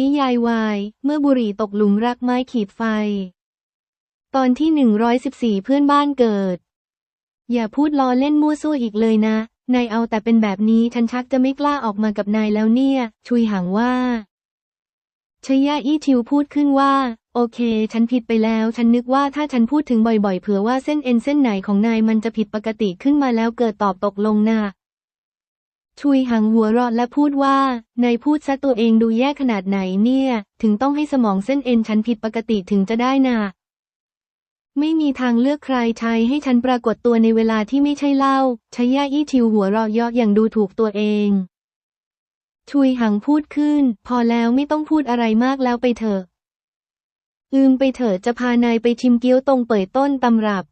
นิยายวาย เมื่อบุหรี่ตกหลุมรักไม้ขีดไฟ ตอนที่ 114 เพื่อนบ้านเกิด อย่าพูดล้อเล่นมั่วซั่วอีกเลยนะ นายเอาแต่เป็นแบบนี้ฉันชักจะไม่กล้าออกมากับนายแล้วเนี่ย ชุยหังว่าชยะอี้ทิวพูดขึ้นว่า โอเค ฉันผิดไปแล้ว ฉันนึกว่าถ้าฉันพูดถึงบ่อยๆ เผื่อว่าเส้นเอ็นเส้นไหนของนายมันจะผิดปกติขึ้นมาแล้วเกิดตอบตกลงนะ่ะ ชุยหังหัวเราะและพูดว่า นายพูดซะตัวเองดูแย่ขนาดไหนเนี่ย ถึงต้องให้สมองเส้นเอ็นฉันผิดปกติถึงจะได้น่ะไม่มีทางเลือกใครใช้ให้ฉันปรากฏตัวในเวลาที่ไม่ใช่เล่าชยะอี้ทิวหัวเราะเยาะอย่างดูถูกตัวเอง ชุยหังพูดขึ้น พอแล้วไม่ต้องพูดอะไรมากแล้วไปเถอะ อืมไปเถอะจะพานายไปชิมเกี๊ยวตรงเปิดต้นตำรับ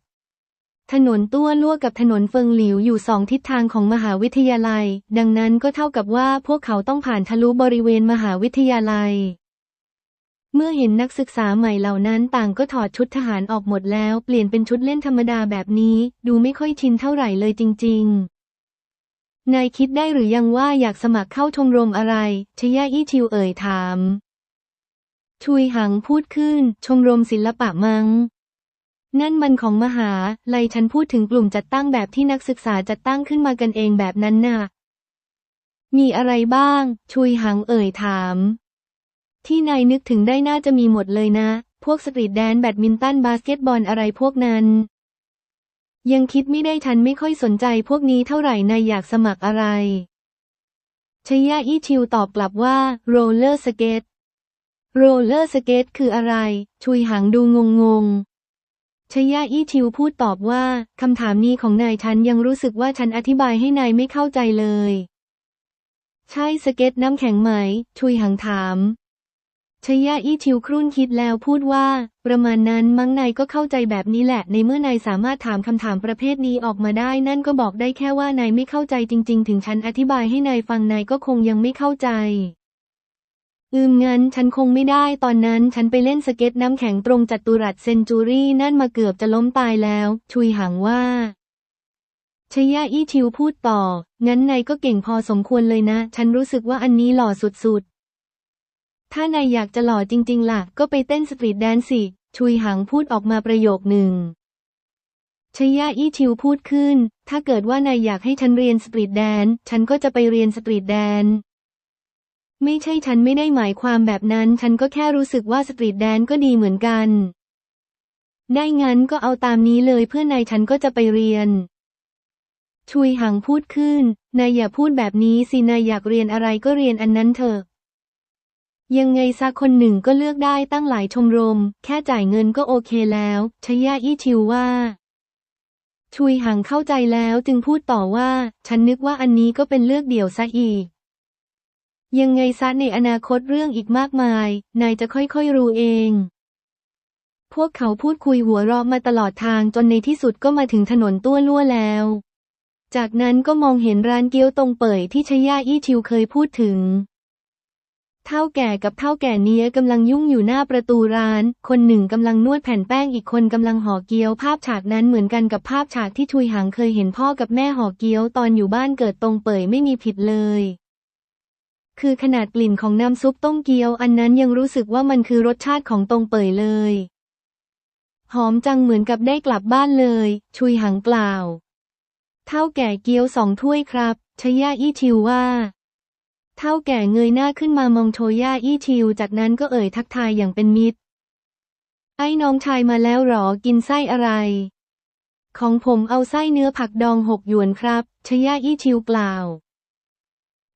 ถนนตั้วลั่วกับถนนเฟิงหลิวอยู่สองทิศทางของมหาวิทยาลัย ดังนั้นก็เท่ากับว่าพวกเขาต้องผ่านทะลุบริเวณมหาวิทยาลัย เมื่อเห็นนักศึกษาใหม่เหล่านั้นต่างก็ถอดชุดทหารออกหมดแล้ว เปลี่ยนเป็นชุดเล่นธรรมดาแบบนี้ ดูไม่ค่อยชินเท่าไหร่เลยจริง ๆ นายคิดได้หรือยังว่าอยากสมัครเข้าชมรมอะไรชยะอี้ทิวเอ่ยถาม ชุยหังพูดขึ้น ชมรมศิลปะมัง้ง นั่นมันของมหาลัยฉันพูดถึงกลุ่มจัดตั้งแบบที่นักศึกษาจัดตั้งขึ้นมากันเองแบบนั้นน่ะ มีอะไรบ้าง ชุยหังเอ่ยถาม ที่นายนึกถึงได้น่าจะมีหมดเลยนะ พวกสตรีทแดนแบดมินตันบาสเกตบอลอะไรพวกนั้น ยังคิดไม่ได้ฉันไม่ค่อยสนใจพวกนี้เท่าไหร่นายอยากสมัครอะไรชยะอี้ชิวตอบกลับว่าโรลเลอร์สเกตโรลเลอร์สเกตคืออะไร ชุยหังดูงงง ชยะอี้ชิวพูดตอบว่า คำถามนี้ของนายฉันยังรู้สึกว่าฉันอธิบายให้นายไม่เข้าใจเลย ใช่สเก็ตน้ำแข็งไหม ชุยหังถามชยะอี้ชิวครุ่นคิดแล้วพูดว่า ประมาณนั้นมั้งนายก็เข้าใจแบบนี้แหละ ในเมื่อนายสามารถถามคำถามประเภทนี้ออกมาได้ นั่นก็บอกได้แค่ว่านายไม่เข้าใจจริง ๆ ถึงฉันอธิบายให้นายฟังนายก็คงยังไม่เข้าใจ อืมงั้นฉันคงไม่ได้ตอนนั้นฉันไปเล่นสเก็ตน้ำแข็งตรงจัตุรัสเซนจูรี่นั่นมาเกือบจะล้มตายแล้ว ชุยหังว่า ชยะอี้ชิวพูดต่อ งั้นนายก็เก่งพอสมควรเลยนะ ฉันรู้สึกว่าอันนี้หล่อสุดๆ ถ้านายอยากจะหล่อจริง ๆ ล่ะ ก็ไปเต้นสตรีทแดนซ์สิ ชุยหังพูดออกมาประโยคหนึ่งชยะอี้ชิวพูดขึ้น ถ้าเกิดว่านายอยากให้ฉันเรียนสตรีทแดนซ์ฉันก็จะไปเรียนสตรีทแดนซ์ ไม่ใช่ฉันไม่ได้หมายความแบบนั้น ฉันก็แค่รู้สึกว่าสตรีทแดนซ์ก็ดีเหมือนกัน ได้งั้นก็เอาตามนี้เลยเพื่อนนายฉันก็จะไปเรียน ชุยหังพูดขึ้น นายอย่าพูดแบบนี้สิ นายอยากเรียนอะไรก็เรียนอันนั้นเถอะ ยังไงสักคนหนึ่งก็เลือกได้ตั้งหลายชมรม แค่จ่ายเงินก็โอเคแล้วชยะอี้ชิวว่าชุยหังเข้าใจแล้วจึงพูดต่อว่า ฉันนึกว่าอันนี้ก็เป็นเลือกเดี่ยวซะอีก ยังไงซะในอนาคตเรื่องอีกมากมาย นายจะค่อยๆรู้เอง พวกเขาพูดคุยหัวเราะมาตลอดทางจนในที่สุดก็มาถึงถนนตั้วลั่วแล้ว จากนั้นก็มองเห็นร้านเกี๊ยวตรงเป่ยที่ชย่าอี้ชิวเคยพูดถึง เท่าแก่กับเท่าแก่เนี้ยกำลังยุ่งอยู่หน้าประตูร้าน คนหนึ่งกำลังนวดแผ่นแป้งอีกคนกำลังห่อเกี๊ยวภาพฉากนั้นเหมือนกันกับภาพฉากที่ชุยหังเคยเห็นพ่อกับแม่ห่อเกี๊ยวตอนอยู่บ้านเกิดตรงเป่ยไม่มีผิดเลย คือขนาดกลิ่นของน้ำซุปต้มเกี๊ยวอันนั้นยังรู้สึกว่ามันคือรสชาติของตรงเป่ยเลย หอมจังเหมือนกับได้กลับบ้านเลย ชุยหังกล่าวเท่าแก่เกี๊ยวสองถ้วยครับชย่าอี้ชิวว่า เท่าแก่เงยหน้าขึ้นมามองโชย่าอี้ชิว จากนั้นก็เอ่ยทักทายอย่างเป็นมิตร ไอ้น้องชายมาแล้วหรอกินไส้อะไร ของผมเอาไส้เนื้อผักดองหกหยวนครับชย่าอี้ชิวกล่าว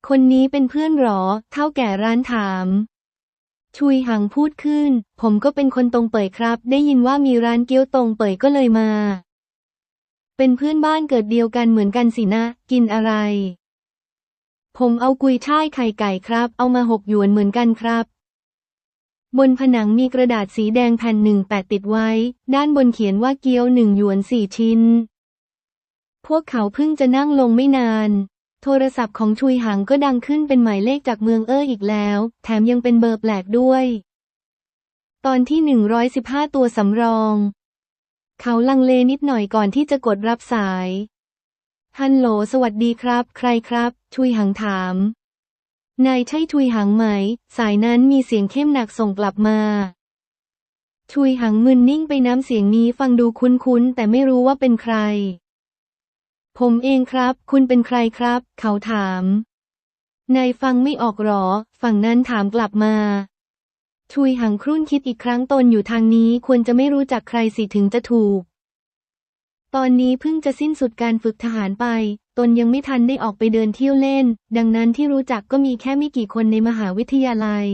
คนนี้เป็นเพื่อนหรอ เท่าแก่ร้านถาม ชุยหังพูดขึ้น ผมก็เป็นคนตรงเป่ยครับ ได้ยินว่ามีร้านเกี๊ยวตรงเป่ยก็เลยมา เป็นเพื่อนบ้านเกิดเดียวกันเหมือนกันสินะ กินอะไร ผมเอากุยช่ายไข่ไก่ครับ เอามาหกหยวนเหมือนกันครับ บนผนังมีกระดาษสีแดงแผ่นหนึ่งแปะติดไว้ ด้านบนเขียนว่าเกี๊ยวหนึ่งหยวนสี่ชิ้น พวกเขาเพิ่งจะนั่งลงไม่นาน โทรศัพท์ของชุยหังก็ดังขึ้นเป็นหมายเลขจากเมืองเอ้ออีกแล้ว แถมยังเป็นเบอร์แปลกด้วย ตอนที่ 115 ตัวสำรอง เขาลังเลนิดหน่อยก่อนที่จะกดรับสาย ฮัลโหลสวัสดีครับ ใครครับ ชุยหังถาม นายใช่ทุยหังไหม สายนั้นมีเสียงเข้มหนักส่งกลับมาทุยหังมึนนิ่งไปน้ำเสียงนี้ฟังดูคุ้นๆ แต่ไม่รู้ว่าเป็นใคร ผมเองครับ คุณเป็นใครครับ เขาถาม นายฟังไม่ออกหรอ ฝั่งนั้นถามกลับมา ทุยหังครุ่นคิดอีกครั้งตนอยู่ทางนี้ควรจะไม่รู้จักใครสิถึงจะถูก ตอนนี้เพิ่งจะสิ้นสุดการฝึกทหารไป ตนยังไม่ทันได้ออกไปเดินเที่ยวเล่น ดังนั้นที่รู้จักก็มีแค่ไม่กี่คนในมหาวิทยาลัย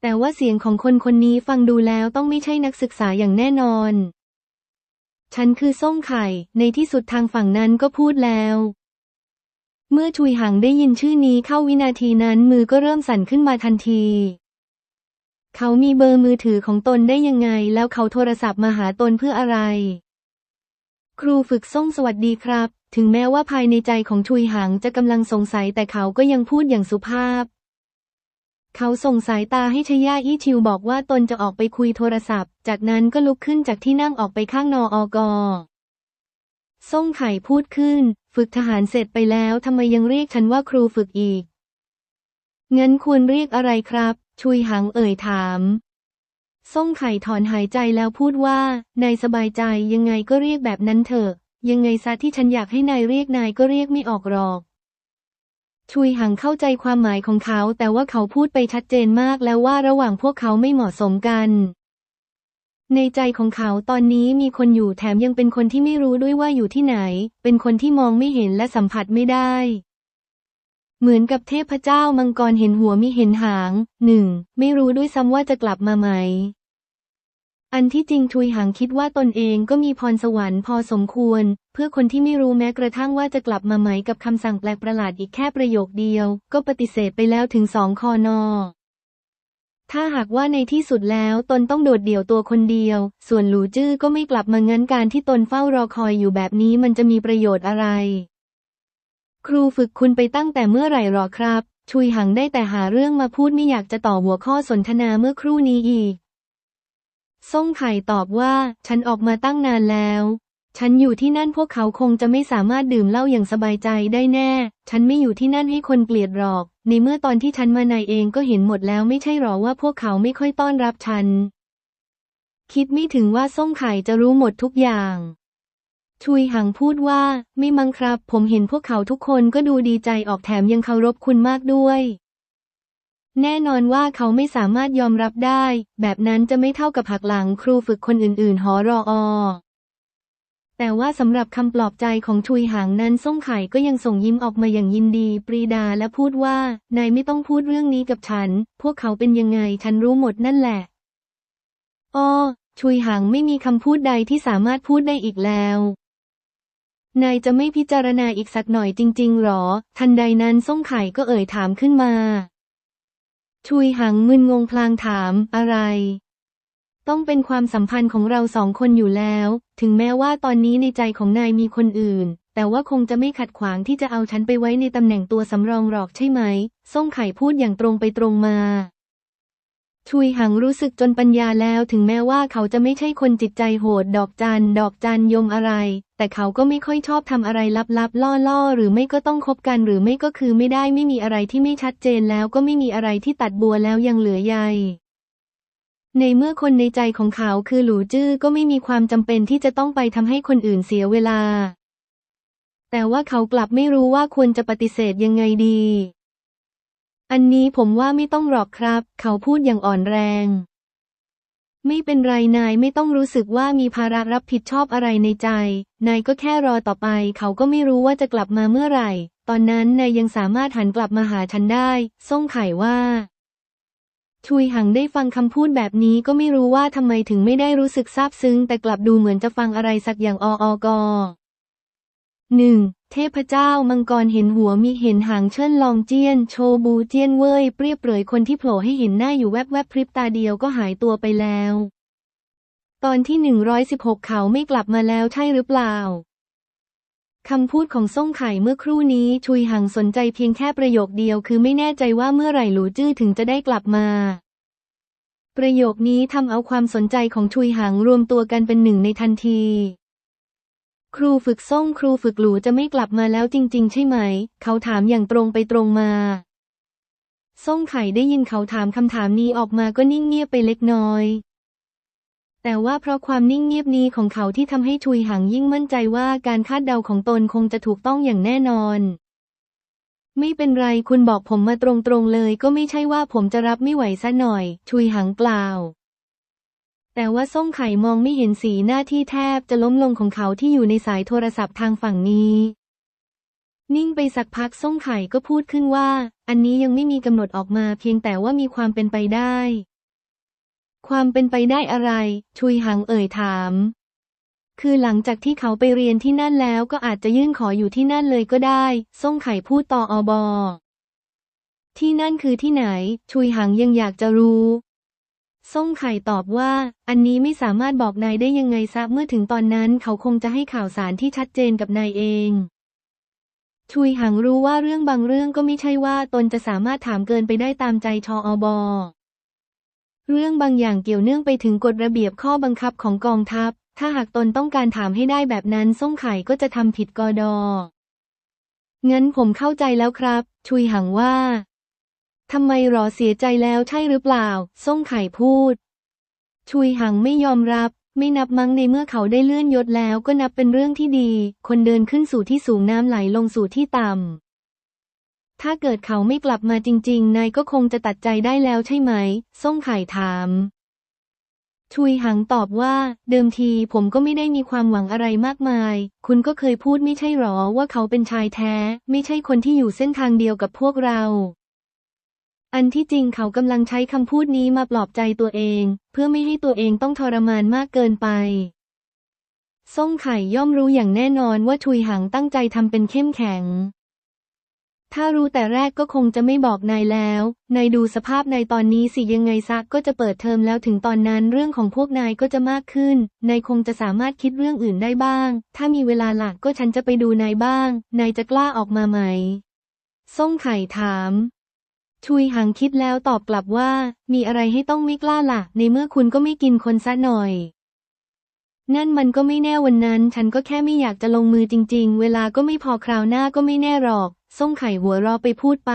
แต่ว่าเสียงของคนคนนี้ฟังดูแล้วต้องไม่ใช่นักศึกษาอย่างแน่นอน ฉันคือส่งไข่ ในที่สุดทางฝั่งนั้นก็พูดแล้ว เมื่อชุยหังได้ยินชื่อนี้เข้าวินาทีนั้นมือก็เริ่มสั่นขึ้นมาทันที เขามีเบอร์มือถือของตนได้ยังไง แล้วเขาโทรศัพท์มาหาตนเพื่ออะไร ครูฝึกส่งสวัสดีครับ ถึงแม้ว่าภายในใจของชุยหังจะกำลังสงสัยแต่เขาก็ยังพูดอย่างสุภาพ เขาส่งสายตาให้ชย่าอี้ชิวบอกว่าตนจะออกไปคุยโทรศัพท์ จากนั้นก็ลุกขึ้นจากที่นั่งออกไปข้างนออกอส่งไข่พูดขึ้น ฝึกทหารเสร็จไปแล้วทำไมยังเรียกฉันว่าครูฝึกอีก งั้นควรเรียกอะไรครับ ชุยหังเอ่ยถามส่งไข่ถอนหายใจแล้วพูดว่านายสบายใจยังไงก็เรียกแบบนั้นเถอะ ยังไงซะที่ฉันอยากให้นายเรียกนายก็เรียกไม่ออกหรอก ชุยหังเข้าใจความหมายของเขา แต่ว่าเขาพูดไปชัดเจนมากแล้วว่าระหว่างพวกเขาไม่เหมาะสมกัน ในใจของเขาตอนนี้มีคนอยู่แถมยังเป็นคนที่ไม่รู้ด้วยว่าอยู่ที่ไหน เป็นคนที่มองไม่เห็นและสัมผัสไม่ได้ เหมือนกับเทพเจ้ามังกรเห็นหัวมิเห็นหาง หนึ่ง ไม่รู้ด้วยซ้ำว่าจะกลับมาไหม อันที่จริงทุยหังคิดว่าตนเองก็มีพรสวรรค์พอสมควร เพื่อคนที่ไม่รู้แม้กระทั่งว่าจะกลับมาไหมกับคำสั่งแปลกประหลาดอีกแค่ประโยคเดียว ก็ปฏิเสธไปแล้วถึงสองคอนอ ถ้าหากว่าในที่สุดแล้วตนต้องโดดเดี่ยวตัวคนเดียว ส่วนหลูจื้อก็ไม่กลับมาเงั้นการที่ตนเฝ้ารอคอยอยู่แบบนี้มันจะมีประโยชน์อะไร ครูฝึกคุณไปตั้งแต่เมื่อไหร่หรอครับ ชุยหังได้แต่หาเรื่องมาพูดไม่อยากจะต่อหัวข้อสนทนาเมื่อครู่นี้อีก ส่งไข่ตอบว่า ฉันออกมาตั้งนานแล้ว ฉันอยู่ที่นั่นพวกเขาคงจะไม่สามารถดื่มเหล้าอย่างสบายใจได้แน่ ฉันไม่อยู่ที่นั่นให้คนเกลียดหรอก ในเมื่อตอนที่ฉันมานายเองก็เห็นหมดแล้วไม่ใช่หรอว่าพวกเขาไม่ค่อยต้อนรับฉัน คิดไม่ถึงว่าส่งไข่จะรู้หมดทุกอย่างชุยหังพูดว่า ไม่มั้งครับ ผมเห็นพวกเขาทุกคนก็ดูดีใจออกแถมยังเคารพคุณมากด้วย แน่นอนว่าเขาไม่สามารถยอมรับได้ แบบนั้นจะไม่เท่ากับหักหลังครูฝึกคนอื่นๆ หอรออแต่ว่าสำหรับคำปลอบใจของชุยหางนั้นส่งไข่ก็ยังส่งยิ้มออกมาอย่างยินดี ปรีดาและพูดว่า นายไม่ต้องพูดเรื่องนี้กับฉัน พวกเขาเป็นยังไงฉันรู้หมดนั่นแหละอ้อชุยหางไม่มีคำพูดใดที่สามารถพูดได้อีกแล้ว นายจะไม่พิจารณาอีกสักหน่อยจริงๆหรอ ทันใดนั้นส่งไข่ก็เอ่ยถามขึ้นมา ชุยหังมึนงงพลางถามอะไร ต้องเป็นความสัมพันธ์ของเราสองคนอยู่แล้ว ถึงแม้ว่าตอนนี้ในใจของนายมีคนอื่น แต่ว่าคงจะไม่ขัดขวางที่จะเอาฉันไปไว้ในตำแหน่งตัวสำรองหรอกใช่ไหม ส่งไข่พูดอย่างตรงไปตรงมา ชุยหังรู้สึกจนปัญญาแล้วถึงแม้ว่าเขาจะไม่ใช่คนจิตใจโหดดอกจันดอกจันยมอะไร แต่เขาก็ไม่ค่อยชอบทำอะไรลับๆ ล่อๆ หรือไม่ก็ต้องคบกันหรือไม่ก็คือไม่ได้ไม่มีอะไรที่ไม่ชัดเจนแล้วก็ไม่มีอะไรที่ตัดบัวแล้วยังเหลือใยในเมื่อคนในใจของเขาคือหลูจื้อก็ไม่มีความจำเป็นที่จะต้องไปทำให้คนอื่นเสียเวลา แต่ว่าเขากลับไม่รู้ว่าควรจะปฏิเสธยังไงดี อันนี้ผมว่าไม่ต้องหรอกครับ เขาพูดอย่างอ่อนแรง ไม่เป็นไรนายไม่ต้องรู้สึกว่ามีภาระรับผิดชอบอะไรในใจ นายก็แค่รอต่อไป เขาก็ไม่รู้ว่าจะกลับมาเมื่อไหร่ ตอนนั้นนายยังสามารถหันกลับมาหาฉันได้ ส่งไข่ว่า ชุยหังได้ฟังคำพูดแบบนี้ก็ไม่รู้ว่าทำไมถึงไม่ได้รู้สึกซาบซึ้ง แต่กลับดูเหมือนจะฟังอะไรสักอย่างอออก หนึ่งเทพเจ้ามังกรเห็นหัวมีเห็นหางเชิญลองเจียน โชบูเจียนเว่ยเปรียบเปรยคนที่โผล่ให้เห็นหน้าอยู่แวบแวบพริบตาเดียวก็หายตัวไปแล้ว ตอนที่ 116 เขาไม่กลับมาแล้วใช่หรือเปล่าคำพูดของส่งไข่เมื่อครู่นี้ชุยหังสนใจเพียงแค่ประโยคเดียวคือไม่แน่ใจว่าเมื่อไหร่หลูจื้อถึงจะได้กลับมา ประโยคนี้ทำเอาความสนใจของชุยหังรวมตัวกันเป็นหนึ่งในทันที ครูฝึกส่งครูฝึกหลูจะไม่กลับมาแล้วจริง ๆ ใช่ไหม เขาถามอย่างตรงไปตรงมาส่งไข่ได้ยินเขาถามคำถามนี้ออกมาก็นิ่งเงียบไปเล็กน้อย แต่ว่าเพราะความนิ่งเงียบนี้ของเขาที่ทำให้ชุยหังยิ่งมั่นใจว่าการคาดเดาของตนคงจะถูกต้องอย่างแน่นอน ไม่เป็นไรคุณบอกผมมาตรงๆเลย ก็ไม่ใช่ว่าผมจะรับไม่ไหวซะหน่อย ชุยหังกล่าว แต่ว่าส่งไข่มองไม่เห็นสีหน้าที่แทบจะล้มลงของเขาที่อยู่ในสายโทรศัพท์ทางฝั่งนี้ นิ่งไปสักพักส่งไข่ก็พูดขึ้นว่า อันนี้ยังไม่มีกำหนดออกมาเพียงแต่ว่ามีความเป็นไปได้ ความเป็นไปได้อะไร ชุยหังเอ่ยถาม คือหลังจากที่เขาไปเรียนที่นั่นแล้วก็อาจจะยื่นขออยู่ที่นั่นเลยก็ได้ส่งไข่พูดต่ออบอที่นั่นคือที่ไหน ชุยหังยังอยากจะรู้ ส่งไข่ตอบว่า อันนี้ไม่สามารถบอกนายได้ยังไงซะเมื่อถึงตอนนั้นเขาคงจะให้ข่าวสารที่ชัดเจนกับนายเองชุยหังรู้ว่าเรื่องบางเรื่องก็ไม่ใช่ว่าตนจะสามารถถามเกินไปได้ตามใจชออบอเรื่องบางอย่างเกี่ยวเนื่องไปถึงกฎระเบียบข้อบังคับของกองทัพ ถ้าหากตนต้องการถามให้ได้แบบนั้นส่งไข่ก็จะทำผิดกอดองั้นผมเข้าใจแล้วครับ ชุยหังว่า ทำไมหรอเสียใจแล้วใช่หรือเปล่าส่งไข่พูด ชุยหังไม่ยอมรับ ไม่นับมั้งในเมื่อเขาได้เลื่อนยศแล้วก็นับเป็นเรื่องที่ดี คนเดินขึ้นสู่ที่สูงน้ำไหลลงสู่ที่ต่ำ ถ้าเกิดเขาไม่กลับมาจริง ๆ นายก็คงจะตัดใจได้แล้วใช่ไหมส่งไข่ถามชุยหังตอบว่า เดิมทีผมก็ไม่ได้มีความหวังอะไรมากมาย คุณก็เคยพูดไม่ใช่หรอว่าเขาเป็นชายแท้ ไม่ใช่คนที่อยู่เส้นทางเดียวกับพวกเรา อันที่จริงเขากำลังใช้คำพูดนี้มาปลอบใจตัวเอง เพื่อไม่ให้ตัวเองต้องทรมานมากเกินไปส่งไข่ย่อมรู้อย่างแน่นอนว่าชุยหังตั้งใจทำเป็นเข้มแข็ง ถ้ารู้แต่แรกก็คงจะไม่บอกนายแล้ว นายดูสภาพนายตอนนี้สิยังไงซักก็จะเปิดเทอมแล้วถึงตอนนั้นเรื่องของพวกนายก็จะมากขึ้น นายคงจะสามารถคิดเรื่องอื่นได้บ้าง ถ้ามีเวลาหลักก็ฉันจะไปดูนายบ้าง นายจะกล้าออกมาไหมส่งไข่ถาม ชุยหังคิดแล้วตอบกลับว่า มีอะไรให้ต้องไม่กล้าล่ะ ในเมื่อคุณก็ไม่กินคนซะหน่อย นั่นมันก็ไม่แน่วันนั้น ฉันก็แค่ไม่อยากจะลงมือจริง ๆ เวลาก็ไม่พอคราวหน้าก็ไม่แน่หรอกส่งไข่หัวรอไปพูดไป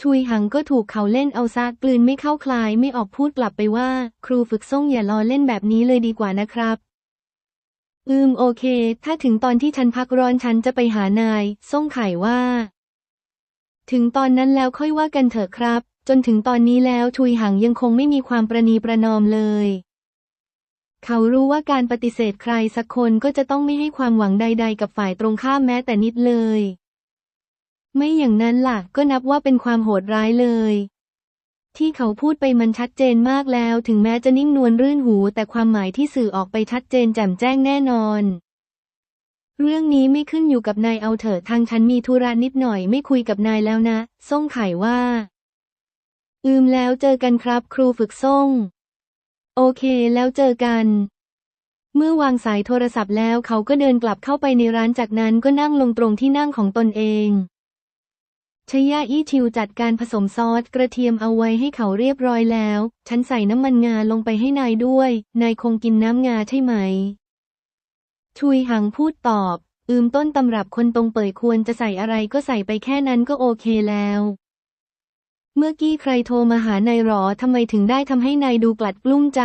ชุยหังก็ถูกเขาเล่นเอาซากกลืนไม่เข้าคลายไม่ออกพูดกลับไปว่า ครูฝึกส่งอย่าล้อเล่นแบบนี้เลยดีกว่านะครับอืมโอเค ถ้าถึงตอนที่ฉันพักร้อนฉันจะไปหานายส่งไข่ว่า ถึงตอนนั้นแล้วค่อยว่ากันเถอะครับ จนถึงตอนนี้แล้วชุยหังยังคงไม่มีความประนีประนอมเลย เขารู้ว่าการปฏิเสธใครสักคนก็จะต้องไม่ให้ความหวังใด ๆ กับฝ่ายตรงข้ามแม้แต่นิดเลย ไม่อย่างนั้นล่ะก็นับว่าเป็นความโหดร้ายเลย ที่เขาพูดไปมันชัดเจนมากแล้ว ถึงแม้จะนิ่งนวลรื่นหู แต่ความหมายที่สื่อออกไปชัดเจนแจ่มแจ้งแน่นอน เรื่องนี้ไม่ขึ้นอยู่กับนายเอาเถอะทางฉันมีธุระนิดหน่อยไม่คุยกับนายแล้วนะ ส่งไข่ว่า อืมแล้วเจอกันครับครูฝึกส่ง โอเคแล้วเจอกัน เมื่อวางสายโทรศัพท์แล้วเขาก็เดินกลับเข้าไปในร้านจากนั้นก็นั่งลงตรงที่นั่งของตนเองชยาอี้ชิวจัดการผสมซอสกระเทียมเอาไว้ให้เขาเรียบร้อยแล้ว ฉันใส่น้ำมันงาลงไปให้นายด้วย นายคงกินน้ำงาใช่ไหม ชุยหังพูดตอบ อืมต้นตำรับคนตรงเปิดควรจะใส่อะไรก็ใส่ไปแค่นั้นก็โอเคแล้ว เมื่อกี้ใครโทรมาหานายหรอทำไมถึงได้ทำให้นายดูกลัดกลุ้มใจ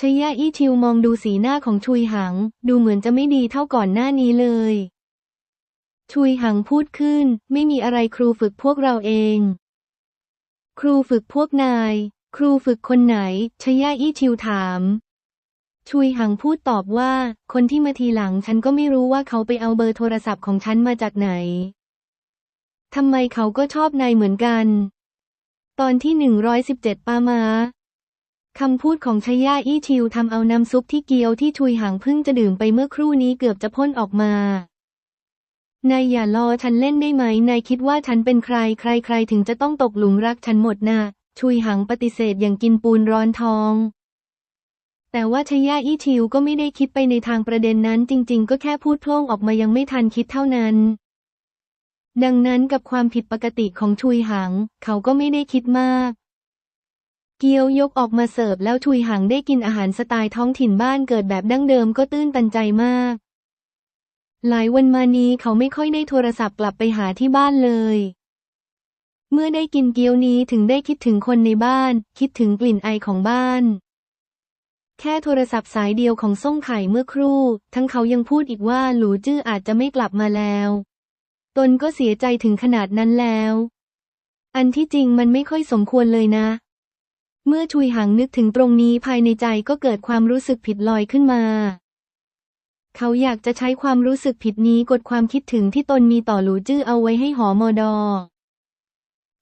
ชยาอี้ชิวมองดูสีหน้าของชุยหัง ดูเหมือนจะไม่ดีเท่าก่อนหน้านี้เลย ชุยหังพูดขึ้น ไม่มีอะไรครูฝึกพวกเราเอง ครูฝึกพวกนาย ครูฝึกคนไหนชยาอี้ชิวถาม ชุยหังพูดตอบว่า คนที่มาทีหลังฉันก็ไม่รู้ว่าเขาไปเอาเบอร์โทรศัพท์ของฉันมาจากไหน ทำไมเขาก็ชอบนายเหมือนกัน ตอนที่หนึ่งร้อยสิบเจ็ดปามาคำพูดของชย่าอี้ชิวทำเอาน้ำซุปที่เกียวที่ชุยหังเพิ่งจะดื่มไปเมื่อครู่นี้เกือบจะพ่นออกมานายอย่ารอฉันเล่นได้ไหม นายคิดว่าฉันเป็นใคร ใครๆถึงจะต้องตกหลุมรักฉันหมดนะชุยหังปฏิเสธอย่างกินปูนร้อนทอง แต่ว่าชย่าอี้ชิวก็ไม่ได้คิดไปในทางประเด็นนั้น จริง ๆ ก็แค่พูดโพล่งออกมายังไม่ทันคิดเท่านั้น ดังนั้นกับความผิดปกติของชุยหังเขาก็ไม่ได้คิดมาก เกียวยกออกมาเสิร์ฟแล้วชุยหังได้กินอาหารสไตล์ท้องถิ่นบ้านเกิดแบบดั้งเดิมก็ตื้นตันใจมาก หลายวันมานี้เขาไม่ค่อยได้โทรศัพท์กลับไปหาที่บ้านเลยเมื่อได้กินเกี๊ยวนี้ถึงได้คิดถึงคนในบ้าน คิดถึงกลิ่นไอของบ้าน แค่โทรศัพท์สายเดียวของส่งไข่เมื่อครู่ ทั้งเขายังพูดอีกว่าหลูจื้ออาจจะไม่กลับมาแล้ว ตนก็เสียใจถึงขนาดนั้นแล้ว อันที่จริงมันไม่ค่อยสมควรเลยนะ เมื่อชุยหังนึกถึงตรงนี้ภายในใจก็เกิดความรู้สึกผิดลอยขึ้นมา เขาอยากจะใช้ความรู้สึกผิดนี้กดความคิดถึงที่ตนมีต่อหลูจื้อเอาไว้ให้หอมอดอ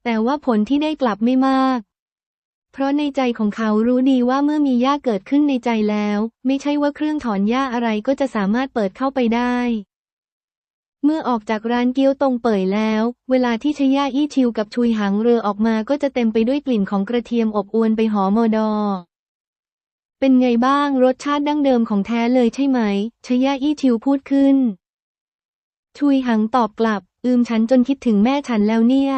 แต่ว่าผลที่ได้กลับไม่มาก เพราะในใจของเขารู้ดีว่าเมื่อมีหญ้าเกิดขึ้นในใจแล้ว ไม่ใช่ว่าเครื่องถอนหญ้าอะไรก็จะสามารถเปิดเข้าไปได้ เมื่อออกจากร้านเกี๊ยวตรงเป่ยแล้ว เวลาที่ชย่าอี้ชิวกับชุยหางเรือออกมาก็จะเต็มไปด้วยกลิ่นของกระเทียมอบอวนไปหอมอดอ เป็นไงบ้างรสชาติดั้งเดิมของแท้เลยใช่ไหมชย่าอี้ชิวพูดขึ้น ชุยหังตอบกลับ อืมฉันจนคิดถึงแม่ฉันแล้วเนี่ย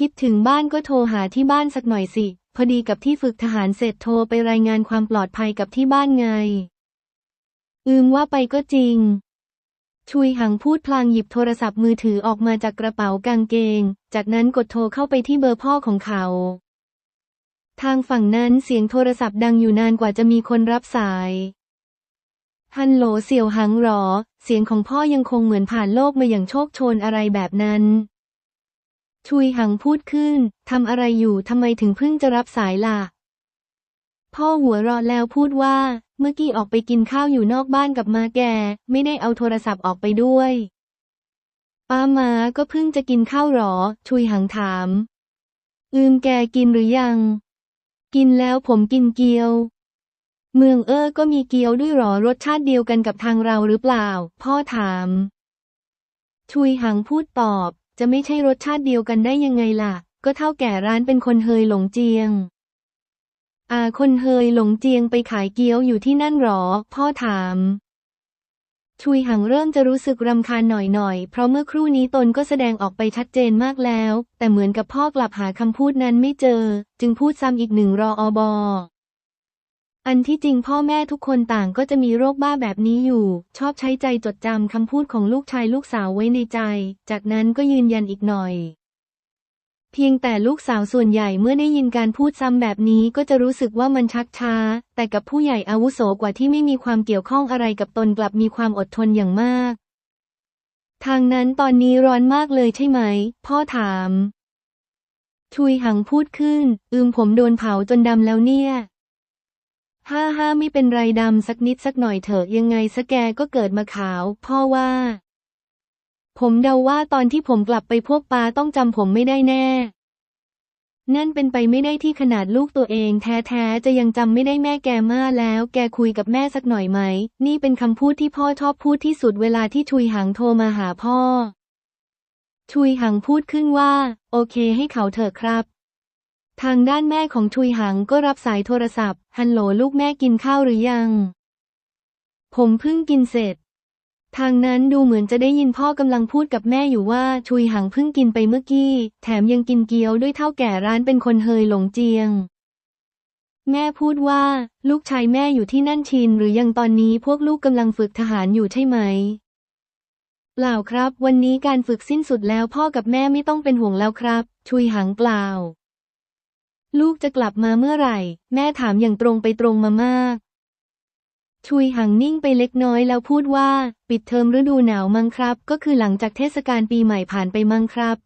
คิดถึงบ้านก็โทรหาที่บ้านสักหน่อยสิ พอดีกับที่ฝึกทหารเสร็จโทรไปรายงานความปลอดภัยกับที่บ้านไง อืมว่าไปก็จริง ชุยหังพูดพลางหยิบโทรศัพท์มือถือออกมาจากกระเป๋ากางเกง จากนั้นกดโทรเข้าไปที่เบอร์พ่อของเขา ทางฝั่งนั้นเสียงโทรศัพท์ดังอยู่นานกว่าจะมีคนรับสาย ฮันโหลเสี่ยวหังหรอ เสียงของพ่อยังคงเหมือนผ่านโลกมาอย่างโชคโชนอะไรแบบนั้น ชุยหังพูดขึ้น ทำอะไรอยู่ทำไมถึงเพิ่งจะรับสายล่ะ พ่อหัวเราะแล้วพูดว่า เมื่อกี้ออกไปกินข้าวอยู่นอกบ้านกับมาแก ไม่ได้เอาโทรศัพท์ออกไปด้วย ป้ามาก็เพิ่งจะกินข้าวหรอ ชุยหังถาม อืมแกกินหรือยัง กินแล้วผมกินเกี๊ยว เมืองเออก็มีเกี๊ยวด้วยหรอรสชาติเดียวกันกับทางเราหรือเปล่า พ่อถาม ชุยหังพูดตอบ จะไม่ใช่รสชาติเดียวกันได้ยังไงล่ะ ก็เท่าแก่ร้านเป็นคนเฮยหลงเจียงอาคนเฮยหลงเจียงไปขายเกี๊ยวอยู่ที่นั่นหรอ พ่อถาม ชุยหังเริ่มจะรู้สึกรำคาญหน่อยๆ เพราะเมื่อครู่นี้ตนก็แสดงออกไปชัดเจนมากแล้ว แต่เหมือนกับพ่อกลับหาคำพูดนั้นไม่เจอ จึงพูดซ้ำอีกหนึ่งรออบอ อันที่จริงพ่อแม่ทุกคนต่างก็จะมีโรคบ้าแบบนี้อยู่ ชอบใช้ใจจดจำคำพูดของลูกชายลูกสาวไว้ในใจ จากนั้นก็ยืนยันอีกหน่อย เพียงแต่ลูกสาวส่วนใหญ่เมื่อได้ยินการพูดซ้ำแบบนี้ก็จะรู้สึกว่ามันชักช้า แต่กับผู้ใหญ่อาวุโสกว่าที่ไม่มีความเกี่ยวข้องอะไรกับตนกลับมีความอดทนอย่างมาก ทางนั้นตอนนี้ร้อนมากเลยใช่ไหม พ่อถาม ชุยหังพูดขึ้น อืมผมโดนเผาจนดำแล้วเนี่ย ห้าห้าไม่เป็นไรดำสักนิดสักหน่อยเถอะยังไงสแกก็เกิดมาขาว พ่อว่า ผมเดาว่าตอนที่ผมกลับไปพวกปาต้องจำผมไม่ได้แน่ นั่นเป็นไปไม่ได้ที่ขนาดลูกตัวเอง แท้ๆจะยังจำไม่ได้แม่แกมาแล้ว แกคุยกับแม่สักหน่อยไหม นี่เป็นคำพูดที่พ่อชอบพูดที่สุดเวลาที่ชุยหังโทรมาหาพ่อชุยหังพูดขึ้นว่า โอเคให้เขาเถอะครับ ทางด้านแม่ของชุยหังก็รับสายโทรศัพท์ ฮัลโหลลูกแม่กินข้าวหรือยัง ผมเพิ่งกินเสร็จ ทางนั้นดูเหมือนจะได้ยินพ่อกำลังพูดกับแม่อยู่ว่าชุยหังเพิ่งกินไปเมื่อกี้ แถมยังกินเกี๊ยวด้วยเท่าแก่ร้านเป็นคนเฮยหลงเจียง แม่พูดว่า ลูกชายแม่อยู่ที่นั่นชินหรือยังตอนนี้พวกลูกกำลังฝึกทหารอยู่ใช่ไหมเปล่าครับ วันนี้การฝึกสิ้นสุดแล้วพ่อกับแม่ไม่ต้องเป็นห่วงแล้วครับ ชุยหังเปล่า ลูกจะกลับมาเมื่อไหร่ แม่ถามอย่างตรงไปตรงมามาก ชุยหังนิ่งไปเล็กน้อยแล้วพูดว่า ปิดเทอมฤดูหนาวมั้งครับ ก็คือหลังจากเทศกาลปีใหม่ผ่านไปมั้งครับ